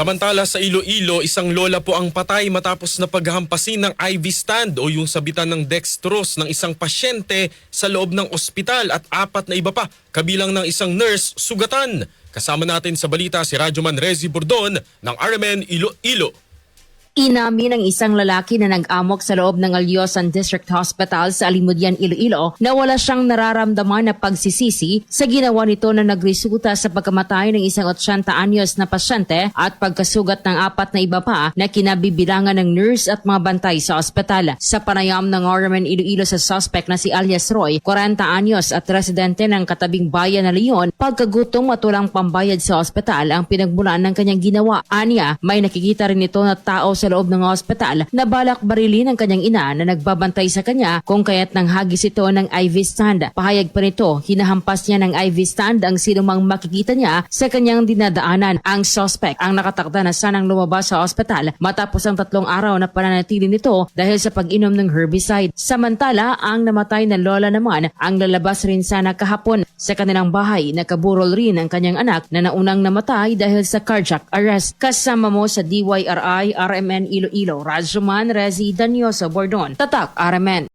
Samantala sa Iloilo, isang lola po ang patay matapos na paghahampasin ng IV stand o yung sabitan ng dextrose ng isang pasyente sa loob ng ospital at apat na iba pa, kabilang ng isang nurse, sugatan. Kasama natin sa balita si Radyoman Rezi Bordon ng RMN Iloilo. Inamin ng isang lalaki na nag-amok sa loob ng Alyosan District Hospital sa Alimudian, Iloilo na wala siyang nararamdaman na pagsisisi sa ginawa nito na nagresulta sa pagkamatay ng isang 80 anyos na pasyente at pagkasugat ng apat na iba pa na kinabibilangan ng nurse at mga bantay sa ospital. Sa panayam ng RMN Iloilo sa suspect na si alias Roy, 40 anyos at residente ng katabing bayan na Leon, pagkagutom at walang pambayad sa ospital ang pinagmulan ng kanyang ginawa. Anya, may nakikita rin ito na tao sa loob ng ospital na balak barilin ang kanyang ina na nagbabantay sa kanya kung kaya't nang hagis ito ng IV stand. Pahayag pa nito, hinahampas niya ng IV stand ang sinumang makikita niya sa kanyang dinadaanan. Ang suspect ang nakatakda na sanang lumabas sa ospital matapos ang tatlong araw na pananatili nito dahil sa pag-inom ng herbicide. Samantala, ang namatay na lola naman ang lalabas rin sana kahapon sa kanilang bahay. Nakaburol rin ang kanyang anak na naunang namatay dahil sa cardiac arrest. Kasama mo sa DYRI RMN Iloilo, Rajuman Rezi Danyoso Bordon. Tatak RMN.